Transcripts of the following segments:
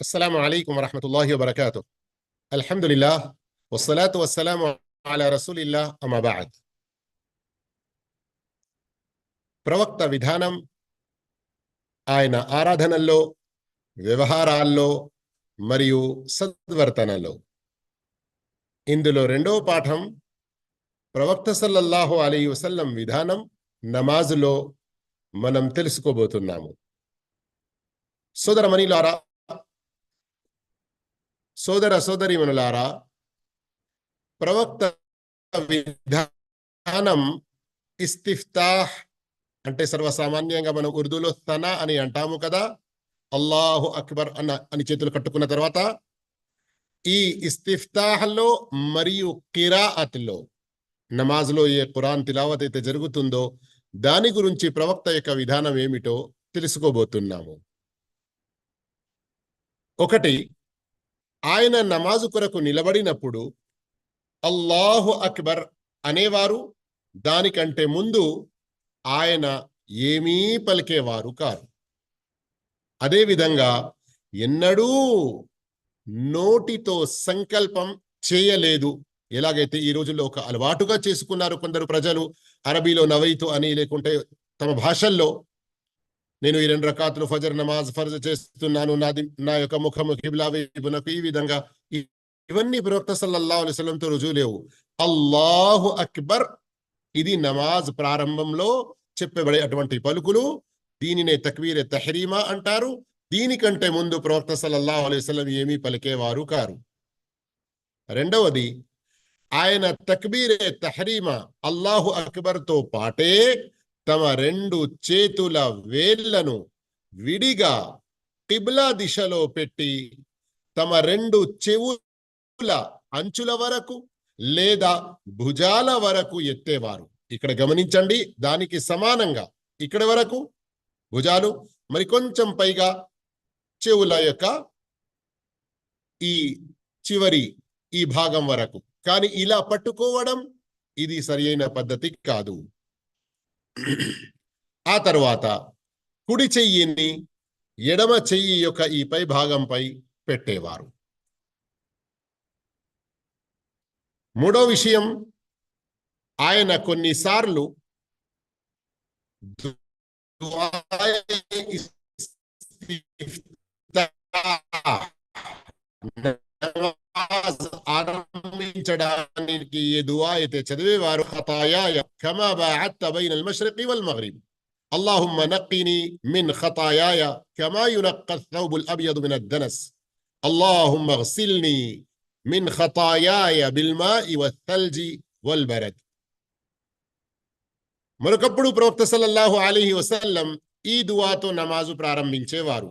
السلام عليكم ورحمة الله وبركاته الحمد لله والصلاة والسلام على رسول الله أما بعد ప్రవక్త విధానం ఆయన ఆరాధనల్లో వ్యవహారాల్లో మరియు సద్వర్తనలో ఇందులో రెండవ పాఠం ప్రవక్త సల్లల్లాహు అలీ వసల్లం విధానం నమాజులో మనం తెలుసుకోబోతున్నాము సోదరమణిలారా సోదర సోదరిమనులారా ప్రవక్త విధానం ఇస్తిఫ్తాహ్ అంటే సర్వసామాన్యంగా మనం ఉర్దూలో తన అని అంటాము కదా అల్లాహు అక్బర్ అన్న అని చేతులు కట్టుకున్న తర్వాత ఈ ఇస్తిఫ్తాహ్లో మరియు కిరాఅత్లో నమాజ్లో ఏ ఖురాన్ తిలావత్ అయితే జరుగుతుందో దాని గురించి ప్రవక్త యొక్క విధానం ఏమిటో తెలుసుకోబోతున్నాము. ఒకటి ఆయన నమాజు కొరకు నిలబడినప్పుడు అల్లాహు అక్బర్ అనేవారు దానికంటే ముందు ఆయన ఏమీ పలికేవారు కారు. అదేవిధంగా ఎన్నడూ నోటితో సంకల్పం చేయలేదు. ఎలాగైతే ఈ రోజుల్లో ఒక అలవాటుగా చేసుకున్నారు కొందరు ప్రజలు అరబీలో నవైతు అని లేకుంటే తమ భాషల్లో నేను ఈ రెండు రకాతులు ఫజర్ నమాజ్ ఫర్జ్ చేస్తున్నాను. నాది నా యొక్క ముఖము కిబ్లా వైపునకు ఈ విధంగా ఇవన్నీ ప్రవక్త సల్లల్లాహు అలైహి రుజువు లేవు. అల్లాహు అక్బర్ ఇది నమాజ్ ప్రారంభంలో చెప్పబడే అటువంటి పలుకులు. దీనినే తక్వీరే తహరీమా అంటారు. దీనికంటే ముందు ప్రవక్త సల్లల్లాహు అలైహి వసల్లం ఏమీ పలికేవారు కారు. రెండవది ఆయన తక్బీరే తహరీమా అల్లాహు అక్బర్తో పాటే తమ రెండు చేతుల వేళ్ళను విడిగా కిబ్లా దిశలో పెట్టి తమ రెండు చెవుల అంచుల వరకు లేదా భుజాల వరకు ఎత్తేవారు. ఇక్కడ గమనించండి దానికి సమానంగా ఇక్కడ వరకు భుజాలు మరి కొంచెం పైగా చెవుల యొక్క ఈ చివరి ఈ భాగం వరకు. కానీ ఇలా పట్టుకోవడం ఇది సరియైన పద్ధతి కాదు. ఆ తర్వాత కుడి చెయ్యిని ఎడమ చెయ్యి యొక్క ఈ పై భాగంపై పెట్టేవారు. మూడో విషయం ఆయన కొన్నిసార్లు ఆరంభించడానికి ఏ దువా అయితే చదివేవారు ఖతాయాయ కమా బాఅత్త బైన المشرق والمغرب اللهم نقني من خطاياي كما ينقى الثوب الأبيض من الدنس اللهم اغسلني من خطاياي بالماء والثلج والبرد మరొకప్పుడు ప్రవక్త సల్లల్లాహు అలీహి వసల్లం ఈ దువాతో నమాజు ప్రారంభించేవారు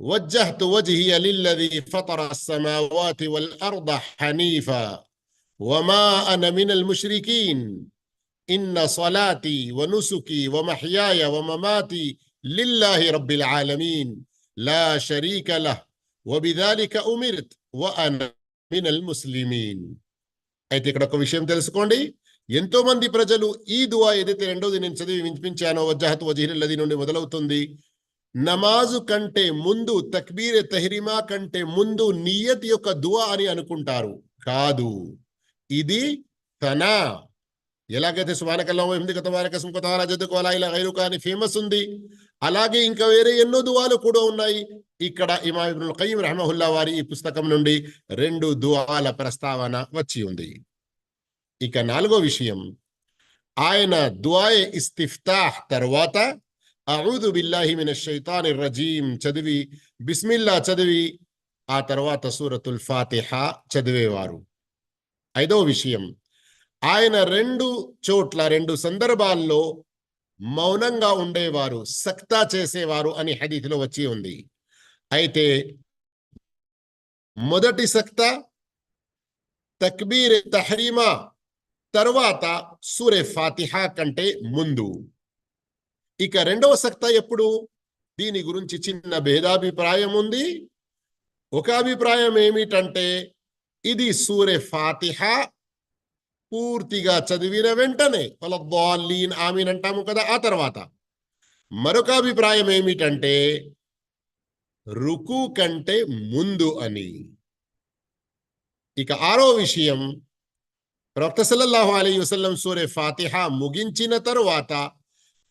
وجهت وجهي للذي فطر السماوات والأرض حنيفا وما أنا من المشركين إن صلاتي ونسكي ومحياي ومماتي لله رب العالمين لا شريك له وبذلك أمرت وأنا من المسلمين అయితే ఇక్కడ ఒక విషయం తెలుసుకోండి ఎంతో మంది ప్రజలు ఈ దువా ఏదైతే రెండోది నేను చదివి వినిపించానో వజహత్ వజీరుల్లది నుండి మొదలవుతుంది నమాజు కంటే ముందు తక్బీరే తహరిమా కంటే ముందు నియత్ యొక్క దువా అని అనుకుంటారు. కాదు. ఇది తన. ఎలాగైతే సుమానకల్లం ఎనిమిది కతమానక సుంకతారా జదుకోవాలా ఇలా గైరుకా అని ఫేమస్ ఉంది. అలాగే ఇంకా వేరే ఎన్నో దువాలు కూడా ఉన్నాయి. ఇక్కడ ఇమాం ఇబ్నుల్ ఖయ్యం రహమహుల్లా వారి ఈ పుస్తకం నుండి రెండు దువాల ప్రస్తావన వచ్చి ఉంది. ఇక నాలుగో విషయం. ఆయన దువాయే ఇస్తిఫ్తాహ్ తర్వాత అఊదు బిల్లాహి మిన షైతాని రజీం చదివి బిస్మిల్లా చదివి ఆ తర్వాత సూరతుల్ ఫాతిహా చదివేవారు. ఐదో విషయం ఆయన రెండు చోట్ల రెండు సందర్భాల్లో మౌనంగా ఉండేవారు సక్తా చేసేవారు అని హదీతిలో వచ్చి ఉంది. అయితే మొదటి సక్తా తక్బీర్ తహరీమా తర్వాత సూరే ఫాతిహా కంటే ముందు. ఇక రెండవ సక్త ఎప్పుడు? దీని గురించి చిన్న భేదాభిప్రాయం ఉంది. ఒక అభిప్రాయం ఏమిటంటే ఇది సూర్య ఫాతిహ పూర్తిగా చదివిన వెంటనే వలద్దాలీన్ ఆమెన్ అంటాము కదా ఆ తర్వాత. మరొక అభిప్రాయం ఏమిటంటే రుకు కంటే ముందు అని. ఇక ఆరో విషయం ప్రవక్త సల్లల్లాహు అలీ వసల్లం సూర్య ఫాతిహ ముగించిన తరువాత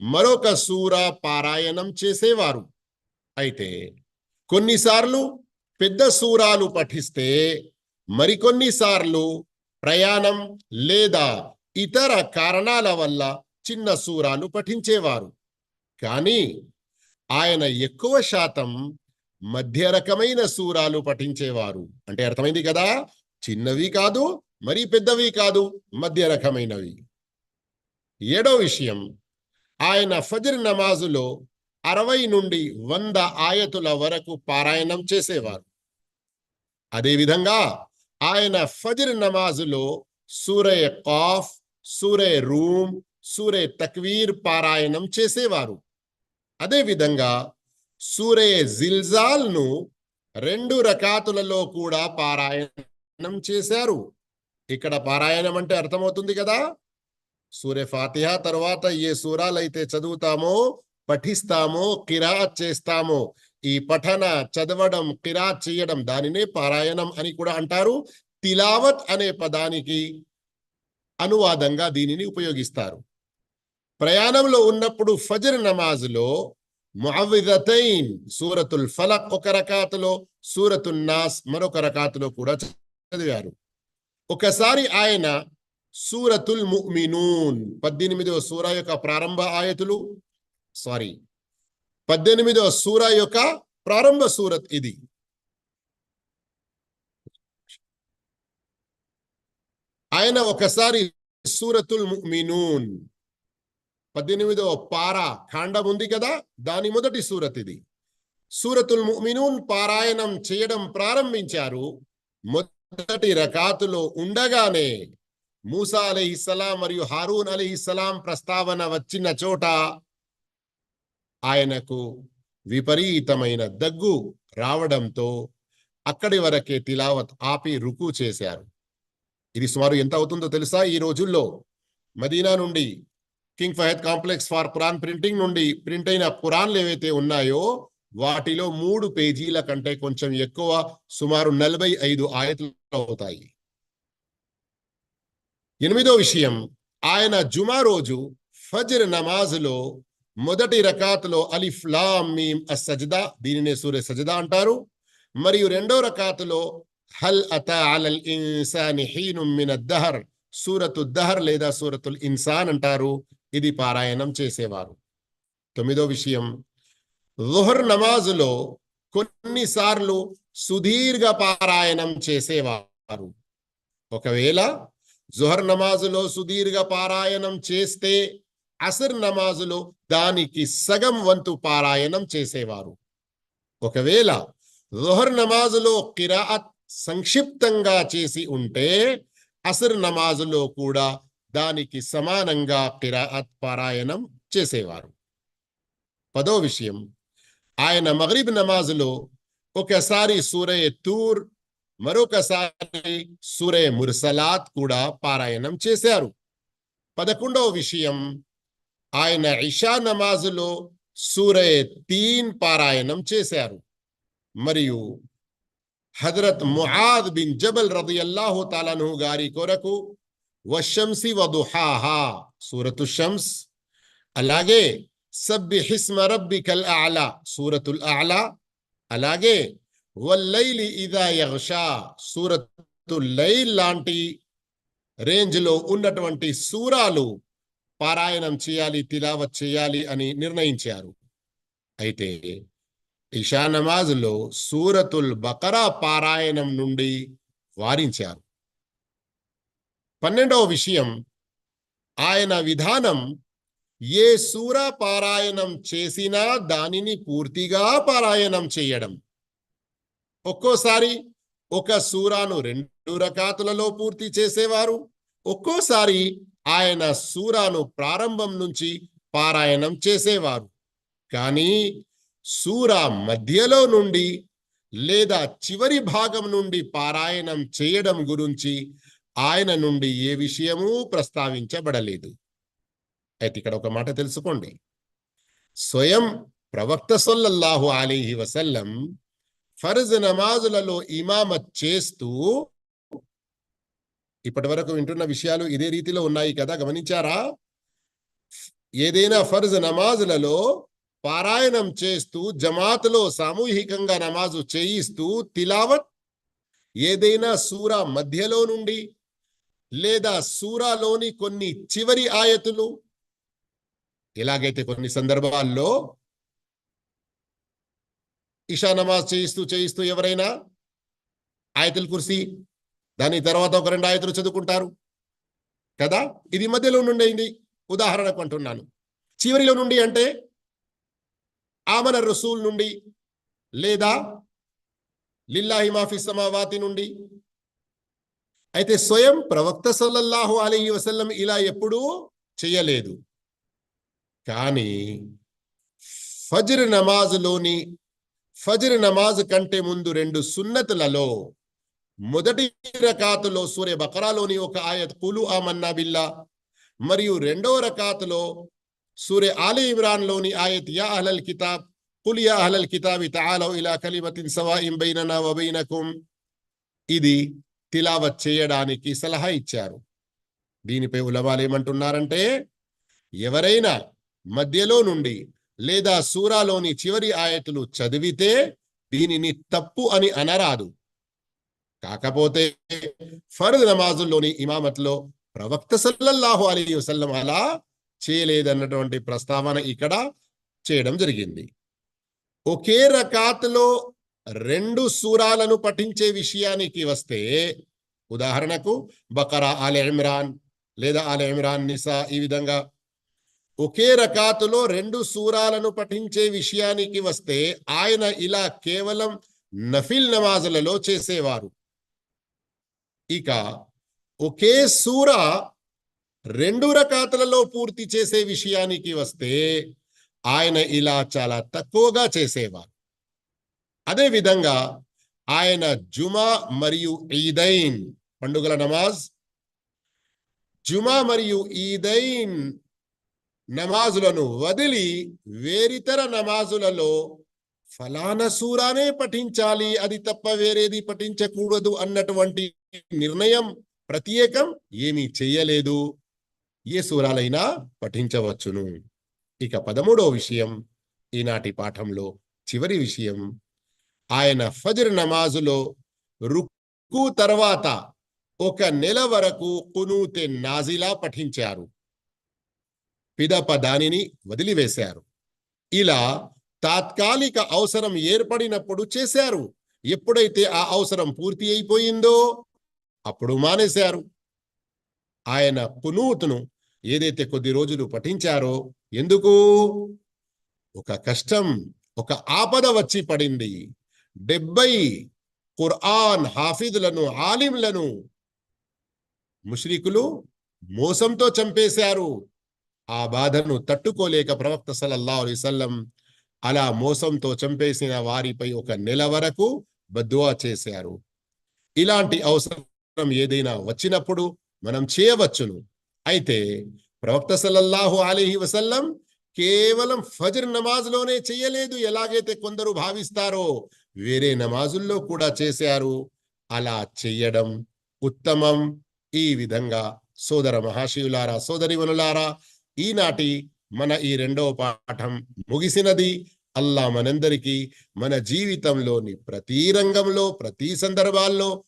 మరొక సూర పారాయణం చేసేవారు. అయితే కొన్నిసార్లు పెద్ద సూరాలు పఠిస్తే మరికొన్నిసార్లు ప్రయాణం లేదా ఇతర కారణాల వల్ల చిన్న సూరాలు పఠించేవారు. కానీ ఆయన ఎక్కువ శాతం మధ్య రకమైన సూరాలు పఠించేవారు. అంటే అర్థమైంది కదా? చిన్నవి కాదు మరి పెద్దవి కాదు మధ్య రకమైనవి. ఏడో విషయం ఆయన ఫజర్ నమాజులో అరవై నుండి వంద ఆయతుల వరకు పారాయణం చేసేవారు. అదేవిధంగా ఆయన ఫజర్ నమాజులో సూరే కాఫ్ సూరే రూమ్ సూరే తక్వీర్ పారాయణం చేసేవారు. అదేవిధంగా సూరే జిల్జాల్ను రెండు రకాతులలో కూడా పారాయణం చేశారు. ఇక్కడ పారాయణం అంటే అర్థమవుతుంది కదా? సూర్య ఫాతిహా తర్వాత ఏ సూరాలు అయితే చదువుతామో పఠిస్తామో కిరాత్ చేస్తామో ఈ పఠన చదవడం కిరాత్ చేయడం దానినే పారాయణం అని కూడా అంటారు. తిలావత్ అనే పదానికి అనువాదంగా దీనిని ఉపయోగిస్తారు. ప్రయాణంలో ఉన్నప్పుడు ఫజర్ నమాజ్లో ముఅవిదతైన్ సూరతుల్ ఫలక్ ఒక రకాతులో సూరతుల్ నాస్ మరొక రకాతులో కూడా చదివారు. ఒకసారి ఆయన సూరతుల్ ముమినూన్ పద్దెనిమిదవ సూర యొక్క ప్రారంభ ఆయతులు. సారీ పద్దెనిమిదవ సూర యొక్క ప్రారంభ సూరత్ ఇది. ఆయన ఒకసారి సూరతుల్ ముమినూన్ పద్దెనిమిదవ పారా ఖాండం ఉంది కదా దాని మొదటి సూరత్ ఇది. సూరతుల్ ముమినూన్ పారాయణం చేయడం ప్రారంభించారు. మొదటి రకాతులో ఉండగానే మూసా అలీహిస్సలాం మరియు హారూన్ అలీహిస్సలాం ప్రస్తావన వచ్చిన చోట ఆయనకు విపరీతమైన దగ్గు రావడంతో అక్కడి వరకే తిలావత్ ఆపి రుకు చేశారు. ఇది సుమారు ఎంత అవుతుందో తెలుసా? ఈ రోజుల్లో మదీనా నుండి king Fahad complex for Quran printing నుండి ప్రింట్ అయిన ఖురాన్లు ఏవైతే ఉన్నాయో వాటిలో మూడు పేజీల కంటే కొంచెం ఎక్కువ సుమారు నలభై ఐదు ఆయతలు అవుతాయి. ఎనిమిదో విషయం ఆయన జుమా రోజు ఫజర్ నమాజ్లో మొదటి రకాతులో అలిఫ్ లామ్ మీమ్ అసజ్దా దీనినే సూర్య సజదా అంటారు. మరియు రెండో రకాతులో హల్ అత అలల్ ఇన్సాని హీనుమ్ మిన దహర్ సూరతు దహర్ లేదా సూరతుల్ ఇన్సాన్ అంటారు. ఇది పారాయణం చేసేవారు. తొమ్మిదో విషయం లుహర్ నమాజులో కొన్నిసార్లు సుదీర్ఘ పారాయణం చేసేవారు. ఒకవేళ జుహర్ నమాజులో సుదీర్ఘ పారాయణం చేస్తే అసర్ నమాజులో దానికి సగం వంతు పారాయణం చేసేవారు. ఒకవేళ జుహర్ నమాజులో కిరాత్ సంక్షిప్తంగా చేసి ఉంటే అసర్ నమాజులో కూడా దానికి సమానంగా కిరాత్ పారాయణం చేసేవారు. పదో విషయం ఆయన మగరిబ్ నమాజులో ఒకసారి సూరే తూర్ మరొకసారి సూరే ముర్సలాత్ కూడా పారాయణం చేశారు. పదకొండవ విషయం ఆయన ఇషా నమాజులో సూరే తీన్ పారాయణం చేశారు. మరియు హజరత్ ముహాద్ బిన్ జబల్ రదియల్లాహు తాలను గారి కొరకు వశంసి వదుహాహా సూరతు షమ్స్ అలాగే సబ్బి హిస్మ రబ్బికల్ అలా సూరతుల్ అలా అలాగే వల్లైలి ఇదా యహషా. సూరతుల్ లైల్ లాంటి రేంజ్లో ఉన్నటువంటి సూరాలు పారాయణం చేయాలి తిలావత్ చేయాలి అని నిర్ణయించారు. అయితే ఇషా నమాజ్లో సూరతుల్ బకరా పారాయణం నుండి వారించారు. పన్నెండవ విషయం ఆయన విధానం ఏ సూర పారాయణం చేసినా దానిని పూర్తిగా పారాయణం చేయడం. ఒక్కోసారి ఒక సూరాను రెండు రకాతులలో పూర్తి చేసేవారు. ఒక్కోసారి ఆయన సూరాను ప్రారంభం నుంచి పారాయణం చేసేవారు. కానీ సూరా మధ్యలో నుండి లేదా చివరి భాగం నుండి పారాయణం చేయడం గురించి ఆయన నుండి ఏ విషయమూ ప్రస్తావించబడలేదు. అయితే ఇక్కడ ఒక మాట తెలుసుకోండి. స్వయం ప్రవక్త సొల్లల్లాహు అలీహి వసల్లం ఫర్జ్ నమాజులలో ఇమామత్ చేస్తూ ఇప్పటి వరకు వింటున్న విషయాలు ఇదే రీతిలో ఉన్నాయి కదా గమనించారా? ఏదైనా ఫర్జ్ నమాజులలో పారాయణం చేస్తూ జమాత్లో సామూహికంగా నమాజు చేయిస్తూ తిలావత్ ఏదైనా సూర మధ్యలో నుండి లేదా సూరాలోని కొన్ని చివరి ఆయతులు ఎలాగైతే కొన్ని సందర్భాల్లో ఇషా నమాజ్ చేయిస్తూ చేయిస్తూ ఎవరైనా ఆయతుల్ కుర్సీ దాని తర్వాత ఒక రెండు ఆయతులు చదువుకుంటారు. కదా? ఇది మధ్యలో నుండి అయింది. ఉదాహరణకు అంటున్నాను. చివరిలో నుండి అంటే ఆమన రసూల్ నుండి లేదా లిల్లాహి మాఫీ సమావాతి నుండి. అయితే స్వయం ప్రవక్త సల్లల్లాహు అలీ వసల్లం ఇలా ఎప్పుడూ చేయలేదు. కానీ ఫజ్ర్ నమాజ్లోని ఫజర్ నమాజ్ కంటే ముందు రెండు సున్నతులలో మొదటి రకాతులో సూర్య బకరాలోని ఒక ఆయత్ కులు ఆమన్నా బిల్లా. మరియు రెండో రకాతులో సూర్య ఆలి ఇమ్రాన్లోని ఆయత్ యా అహ్లల్ కితాబ్ కుల్ యా అహ్లల్ ఇత తాలౌ ఇలా కలిమతిన్ సవా ఇంబైనా వబైనకుం ఇది తిలావత్ చేయడానికి సలహా ఇచ్చారు. దీనిపై ఉలవాలు ఏమంటున్నారంటే ఎవరైనా మధ్యలో నుండి లేదా సూరాలోని చివరి ఆయతులు చదివితే దీనిని తప్పు అని అనరాదు. కాకపోతే ఫర్ద్ నమాజుల్లోని ఇమామత్లో ప్రవక్త సల్లల్లాహు అలీ వసల్లం అలా చేయలేదన్నటువంటి ప్రస్తావన ఇక్కడ చేయడం జరిగింది. ఒకే రకాత్లో రెండు సూరాలను పఠించే విషయానికి వస్తే ఉదాహరణకు బకరా ఆలె ఇమ్రాన్ లేదా ఆలె ఇమ్రాన్ నిసా ఈ విధంగా ఒకే రకాతులో రెండు సూరాలను పఠించే విషయానికి వస్తే ఆయన ఇలా కేవలం నఫిల్ నమాజులలో చేసేవారు. ఇక ఒకే సూర రెండు రకాతులలో పూర్తి చేసే విషయానికి వస్తే ఆయన ఇలా చాలా తక్కువగా చేసేవారు. అదే విధంగా ఆయన జుమా మరియు ఈదైన్ పండుగల నమాజ్ జుమా మరియు ఈదైన్ నమాజులను వదిలి వేరితర నమాజులలో ఫలానా సూరానే పఠించాలి. అది తప్ప వేరేది పఠించకూడదు అన్నటువంటి నిర్ణయం ప్రత్యేకం ఏమీ చెయ్యలేదు ఏ సూరాలైనా పఠించవచ్చును. ఇక పదమూడవ విషయం ఈనాటి పాఠంలో చివరి విషయం ఆయన ఫజర్ నమాజులో రుక్కు తర్వాత ఒక నెల వరకు కునూతె నాజిలా పఠించారు. పిదప దానిని వదిలివేశారు. ఇలా తాత్కాలిక అవసరం ఏర్పడినప్పుడు చేశారు. ఎప్పుడైతే ఆ అవసరం పూర్తి అయిపోయిందో అప్పుడు మానేశారు. ఆయన పునూతును ఏదైతే కొద్ది రోజులు పఠించారో ఎందుకు? ఒక కష్టం ఒక ఆపద వచ్చి పడింది. డెబ్బై ఖుర్ఆన్ హాఫిదులను ఆలింలను ముష్రికులు మోసంతో చంపేశారు. ఆ బాధను తట్టుకోలేక ప్రవక్త సలల్లా అలైహి అలా మోసంతో చంపేసిన వారిపై ఒక నెల వరకు బద్దువా చేశారు. ఇలాంటి అవసరం ఏదైనా వచ్చినప్పుడు మనం చేయవచ్చును. అయితే ప్రవక్త సల్లల్లాహు అలీహి వసల్లం కేవలం ఫజర్ నమాజ్లోనే చేయలేదు. ఎలాగైతే కొందరు భావిస్తారో వేరే నమాజుల్లో కూడా చేశారు. అలా చెయ్యడం ఉత్తమం. ఈ విధంగా సోదర మహాశివులారా సోదరివనులారా ఈనాటి మన ఈ రెండవ పాఠం ముగిసినది. అల్లా మనందరికీ మన జీవితంలోని ప్రతి రంగంలో ప్రతి సందర్భాల్లో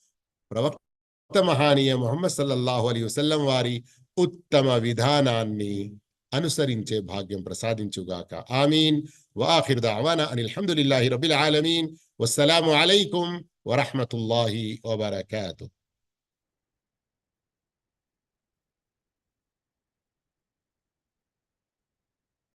ప్రవక్త మహానీయ మొహమ్మద్ సల్లల్లాహు అలీ వసల్లం వారి ఉత్తమ విధానాన్ని అనుసరించే భాగ్యం ప్రసాదించుగాక. ఆమీన్. వాఖిర్ దావానా అనిల్ హమ్దులిల్లాహి రబిల్ ఆలమీన్. వస్సలాము అలైకుం వరహమతుల్లాహి